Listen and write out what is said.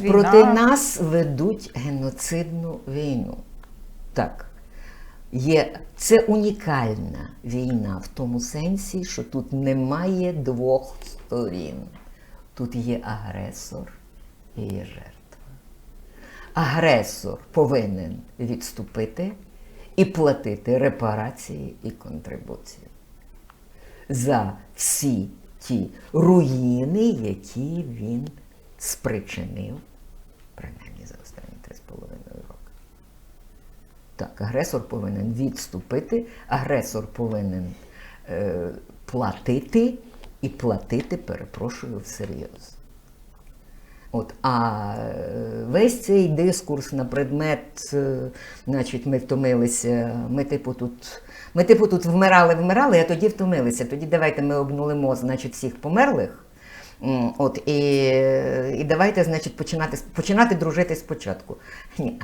Війна. Проти нас ведуть геноцидну війну. Так. Є, це унікальна війна в тому сенсі, що тут немає двох сторін. Тут є агресор і є жертва. Агресор повинен відступити і платити репарації і контрибуції за всі ті руїни, які він спричинив, принаймні за останні три з половиною роки. Так, агресор повинен відступити, агресор повинен е, платити і платити, перепрошую, всерйоз. От, а е, весь цей дискурс на предмет, е, значить, ми втомилися, ми типу тут. Ми, типу, тут вмирали, вмирали, а тоді втомилися. Тоді давайте ми обнулимо, значить, всіх померлих. От, і, і давайте, значить, починати, починати дружити спочатку. Ні.